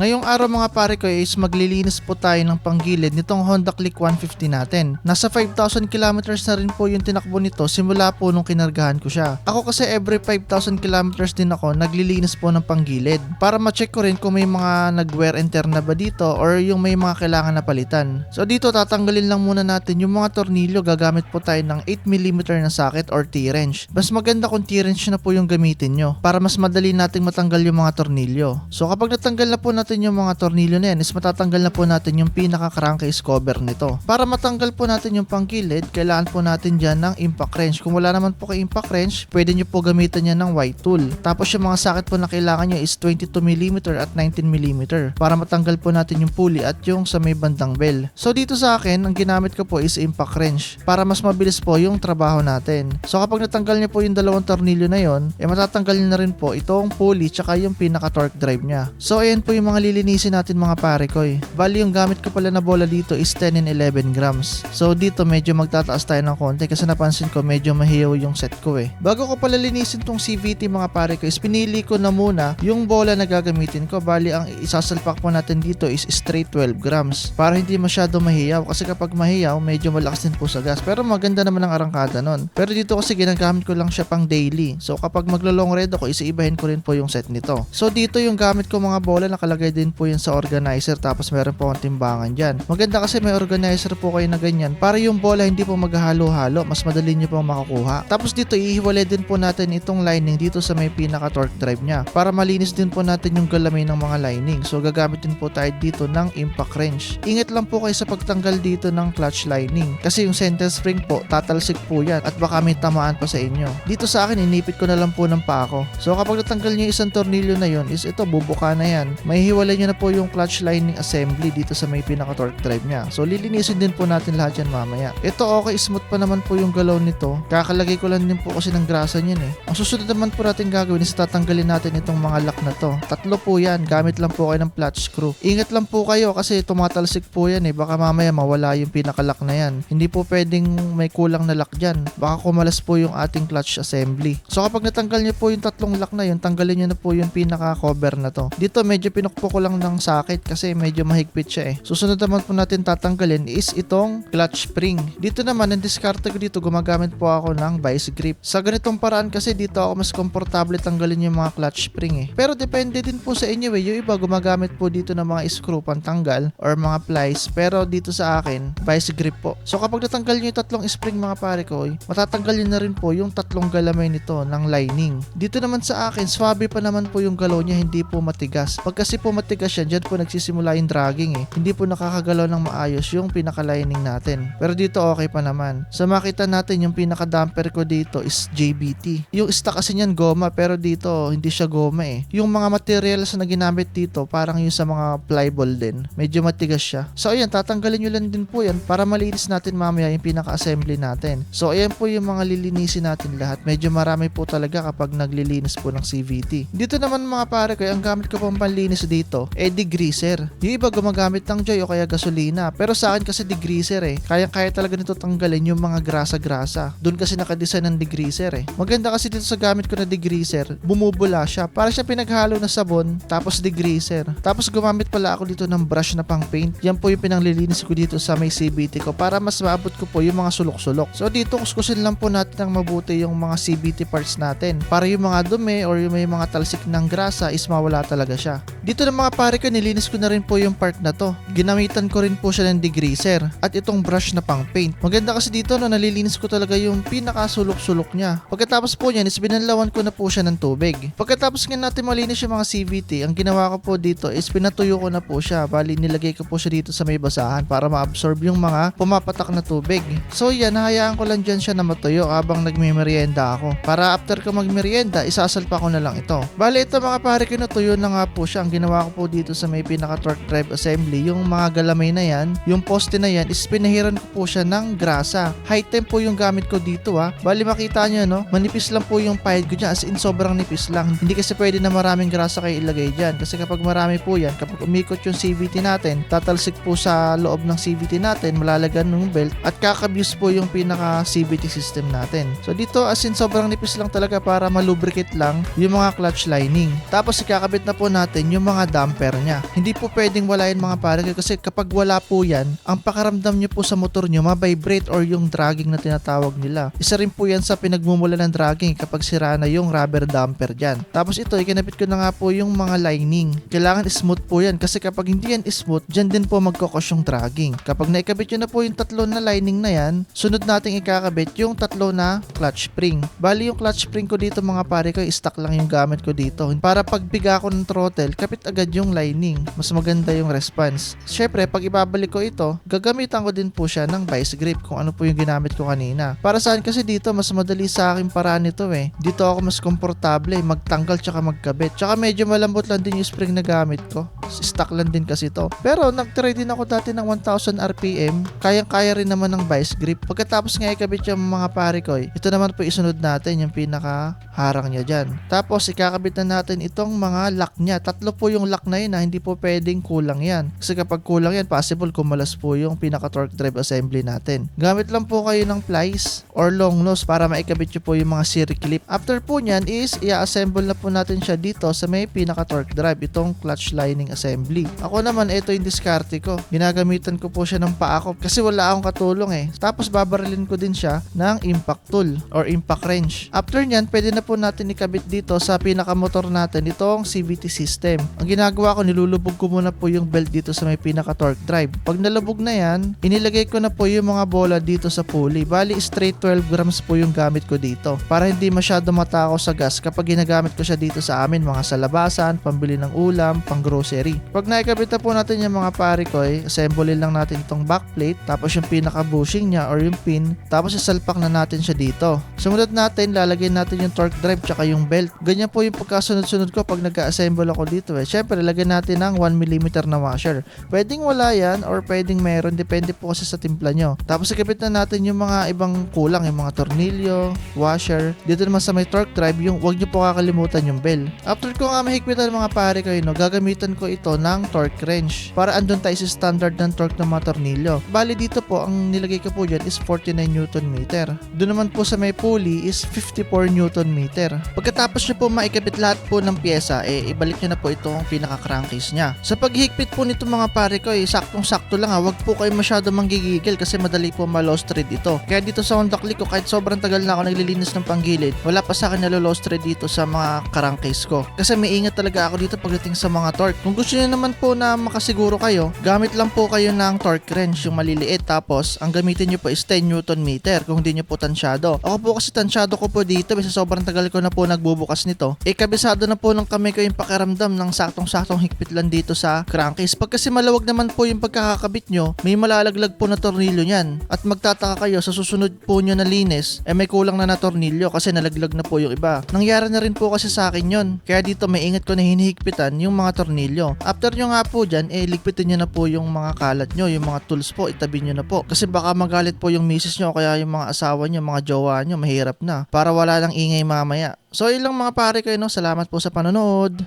Ngayong araw mga pare ko is maglilinis po tayo ng panggilid nitong Honda Click 150 natin. Nasa 5,000 kilometers na rin po yung tinakbo nito simula po nung kinargahan ko siya. Ako kasi every 5,000 kilometers din ako naglilinis po ng panggilid para ma-check ko rin kung may mga nag-wear and tear na ba dito or yung may mga kailangan na palitan. So dito tatanggalin lang muna natin yung mga tornilyo gagamit po tayo ng 8mm na socket or T-wrench. Mas maganda kung T-wrench na po yung gamitin nyo para mas madali nating matanggal yung mga tornilyo. So kapag natanggal na po natin yung mga tornilyo na yan is matatanggal na po natin yung pinaka crankcase cover nito. Para matanggal po natin yung panggilid, kailangan po natin dyan ng impact wrench. Kung wala naman po kay impact wrench, pwede nyo po gamitan yan ng white tool. Tapos yung mga socket po na kailangan nyo is 22mm at 19mm para matanggal po natin yung pulley at yung sa may bandang bell. So dito sa akin, ang ginamit ko po is impact wrench para mas mabilis po yung trabaho natin. So kapag natanggal niyo po yung dalawang tornilyo na yon, eh matatanggal niyo na rin po itong pulley tsaka yung pinaka torque drive niya. So ayan po yung mga lilinisin natin mga pare ko eh. Bali yung gamit ko pala na bola dito is 10 and 11 grams. So dito medyo magtataas tayo ng konti kasi napansin ko medyo mahiyaw yung set ko eh. Bago ko pala linisin tong CVT mga pare ko is pinili ko na muna yung bola na gagamitin ko. Bali ang isasalpak po natin dito is straight 12 grams para hindi masyado mahiyaw kasi kapag mahiyaw medyo malakas din po sa gas pero maganda naman ang arangkada nun. Pero dito kasi ginagamit ko lang siya pang daily. So kapag maglo-long red ako isiibahin ko rin po yung set nito. So dito yung gamit ko mga bola nakalagay din po yun sa organizer tapos meron po akong timbangan dyan. Maganda kasi may organizer po kayo na ganyan para yung bola hindi po maghahalo-halo mas madali nyo po makakuha. Tapos dito ihiwalay din po natin itong lining dito sa may pinaka torque drive niya para malinis din po natin yung galamay ng mga lining. So gagamit din po tayo dito ng impact wrench. Ingat lang po kayo sa pagtanggal dito ng clutch lining kasi yung center spring po tatalsik po yan at baka may tamaan pa sa inyo. Dito sa akin inipit ko na lang po ng pako. So kapag natanggal yung isang tornilyo na yun is ito bubuka na yan. May hiwalay nyo na po yung clutch lining assembly dito sa may pinaka torque drive niya. So lilinisin din po natin lahat yan mamaya. Ito okay smooth pa naman po yung galaw nito. Kakalagay ko lang din po kasi ng grasa niyan eh. Ang susunod naman po natin gagawin is tatanggalin natin itong mga lock na to. Tatlo po yan. Gamit lang po kayo ng flat screw. Ingat lang po kayo kasi tumatalsik po yan eh. Baka mamaya mawala yung pinaka-lock na yan. Hindi po pwedeng may kulang na lock dyan. Baka kumalas po yung ating clutch assembly. So kapag natanggal niyo po yung tatlong lock na yun, tanggalin niyo na po yung pinaka-cover na to. Dito medyo pinukpo ko lang ng socket kasi medyo mahigpit siya eh. Susunod naman po natin tatanggalin is itong clutch spring. Dito naman, ang diskarte ko dito, gumagamit po ako ng vice grip. Sa ganitong paraan kasi dito ako mas komportable tanggalin yung mga clutch spring eh. Pero depende din po sa inyo eh. Yung iba gumagamit po dito ng mga screw pantanggal or mga plies. Pero dito sa akin, vice grip po. So kapag natanggal nyo yung tatlong spring mga pare ko, eh, matatanggal nyo na rin po yung tatlong galamay nito ng lining. Dito naman sa akin, swabe pa naman po yung galaw niya, hindi po matigas. Pag kasi po matigas yan, dyan po nagsisimula yung dragging eh. Hindi po nakakagalaw ng maayos yung pinaka-lining natin. Pero dito okay pa naman. So makita natin yung pinaka-damper ko dito is JBT. Yung stock kasi niyan goma pero dito hindi siya goma eh. Yung mga materials na ginamit dito parang yung sa mga flyball din. Medyo matigas siya. So ayan, tatanggalin nyo lang din po yan para malinis natin mamaya yung pinaka-assembly natin. So ayan po yung mga lilinisin natin lahat. Medyo marami po talaga kapag naglilinis po ng CVT. Dito naman mga pare ko, ang gamit ko pang panlinis dito, eh degreaser. Yung iba gumagamit ng joy o kaya gasolina. Pero sa akin kasi degreaser eh. Kaya-kaya talaga nito tanggalin yung mga grasa-grasa. Doon kasi nakadesign ng degreaser eh. Maganda kasi dito sa gamit ko na degreaser, bumubula siya. Para siya pinaghalo na sabon, tapos degreaser. Tapos gumamit pala ako dito ng brush na pang paint. Yan po yung pinanglilinis ko dito sa may CBT ko para mas maabot ko po yung mga sulok-sulok. So dito kuskusin lang po natin ng mabuti yung mga CBT parts natin para yung mga dumi or yung may mga talsik ng grasa is mawala talaga siya. Dito ng mga pare ko, nilinis ko na rin po yung part na to. Ginamitan ko rin po siya ng degreaser at itong brush na pang paint. Maganda kasi dito no, nalilinis ko talaga yung pinakasulok-sulok niya. Pagkatapos po niyan is binanlawan ko na po siya ng tubig. Pagkatapos nga natin malinis yung mga CVT, ang ginawa ko po dito is pinatuyo ko na po siya. Bali nilagay ko po siya dito sa may basahan para ma-absorb yung mga pumapatak na tubig. So yan, nahayaan ko lang dyan siya na matuyo habang nagmimerienda ako. Para after ko magmerienda, isasalpa ko na lang ito. Bali ito mga pare ko natuyo na nga po siya. Ginawa ko po dito sa may pinaka torque drive assembly, yung mga galamay na yan, yung poste na yan is pinahiran ko po siya ng grasa. High temp po yung gamit ko dito ha. Bali makita nyo no, manipis lang po yung pahid ko dyan as in sobrang nipis lang. Hindi kasi pwede na maraming grasa kayo ilagay dyan kasi kapag marami po yan, kapag umikot yung CVT natin, tatalsik po sa loob ng CVT natin, malalagan ng belt at kakabuse po yung pinaka CVT system natin. So dito as in sobrang nipis lang talaga para malubricate lang yung mga clutch lining. Tapos ikakabit na po natin yung mga damper niya. Hindi po pwedeng wala yan mga pare kasi kapag wala po yan, ang pakaramdam nyo po sa motor nyo ma-vibrate or yung dragging na tinatawag nila. Isa rin po yan sa pinagmumula ng dragging kapag sira na yung rubber damper dyan. Tapos ito, ikinabit ko na nga po yung mga lining. Kailangan smooth po yan kasi kapag hindi yan smooth, dyan din po magkakos yung dragging. Kapag naikabit nyo na po yung tatlo na lining na yan, sunod nating ikakabit yung tatlo na clutch spring. Bali yung clutch spring ko dito mga pare ko, stock lang yung gamit ko dito. Para pagbiga ko ng throttle, kapit agad yung lining. Mas maganda yung response. Syempre, pag ibabalik ko ito, gagamitan ko din po siya ng vice grip kung ano po yung ginamit ko kanina. Para saan kasi dito, mas madali sa akin paraan nito eh. Dito ako mas komportable magtanggal tsaka magkabit. Tsaka medyo malambot lang din yung spring na gamit ko. Stock lang din kasi to. Pero nag-try din ako dati ng 1000 RPM. Kayang-kaya rin naman ng vice grip. Pagkatapos nga ikabit yung mga pare ko, eh, ito naman po isunod natin yung pinaka harang niya dyan. Tapos ikakabit na natin itong mga lock niya. Tatlo po yung lock na yun na hindi po pwedeng kulang yan. Kasi kapag kulang yan, possible kumalas po yung pinaka torque drive assembly natin. Gamit lang po kayo ng plies or long nose para maikabit nyo po yung mga series clip. After po nyan is i-assemble na po natin siya dito sa may pinaka torque drive, itong clutch lining assembly. Ako naman, ito yung diskarte ko. Ginagamitan ko po siya ng paa ko kasi wala akong katulong eh. Tapos babarilin ko din siya ng impact tool or impact wrench. After nyan, pwede na po natin ikabit dito sa pinakamotor natin itong CVT system. Ang ginagawa ko, nilulubog ko muna po yung belt dito sa may pinaka torque drive. Pag nalubog na yan, inilagay ko na po yung mga bola dito sa pulley. Bali, straight 12 grams po yung gamit ko dito. Para hindi masyado matako sa gas kapag ginagamit ko siya dito sa amin, mga sa labasan, pambili ng ulam, pang grocery. Pag naikabit na po natin yung mga pare ko, eh, assemble lang natin itong backplate, tapos yung pinaka bushing niya or yung pin, tapos isalpak na natin siya dito. Sumunod natin, lalagyan natin yung torque drive tsaka yung belt. Ganyan po yung pagkasunod-sunod ko pag nag-assemble ako dito eh. Syempre, lagyan natin ng 1mm na washer. Pwedeng wala yan or pwedeng meron, depende po kasi sa timpla nyo. Tapos ikabit na natin yung mga ibang kulang, yung mga tornilyo, washer. Dito naman sa may torque drive, yung wag nyo po kakalimutan yung bell. After ko nga mahigpitan mga pare ko no, gagamitan ko ito ng torque wrench para andun tayo sa standard ng torque ng mga tornilyo. Bali dito po, ang nilagay ko po dyan is 49 Newton meter. Doon naman po sa may pulley is 54 Newton. Pagkatapos nyo po maikabit lahat po ng pyesa, eh ibalik nyo na po itong pinaka crankcase nya. Sa paghigpit po nito mga pare ko, eh, saktong-sakto lang ha, wag po kayo masyado manggigigil kasi madali po ma-lost thread ito. Kaya dito sa Honda Click ko, kahit sobrang tagal na ako naglilinis ng panggilid, wala pa sa akin nalo-lost thread dito sa mga crankcase ko. Kasi may ingat talaga ako dito pagdating sa mga torque. Kung gusto niyo naman po na makasiguro kayo, gamit lang po kayo ng torque wrench, yung maliliit. Tapos, ang gamitin nyo po is 10 Newton meter kung hindi nyo po tansyado. Ako po kasi tansyado ko po dito, kasi sobrang tagal ko na po nagbubukas nito. Eh, kabisado na po ng kamay ko yung pakiramdam ng saktong-saktong higpit lang dito sa crankcase. Pag kasi malawag naman po yung pagkakakabit nyo, may malalaglag po na tornilyo niyan. At magtataka kayo sa susunod po nyo na linis, eh may kulang na na tornilyo kasi nalaglag na po yung iba. Nangyari na rin po kasi sa akin yon. Kaya dito may ingat ko na hinihigpitan yung mga tornilyo. After nyo nga po dyan, eh ligpitin nyo na po yung mga kalat nyo, yung mga tools po, itabi nyo na po. Kasi baka magalit po yung misis nyo o kaya yung mga asawa nyo, mga jowa nyo, mahirap na. Para wala nang ingay mamaya. So ilang mga pare kayo no, salamat po sa panonood.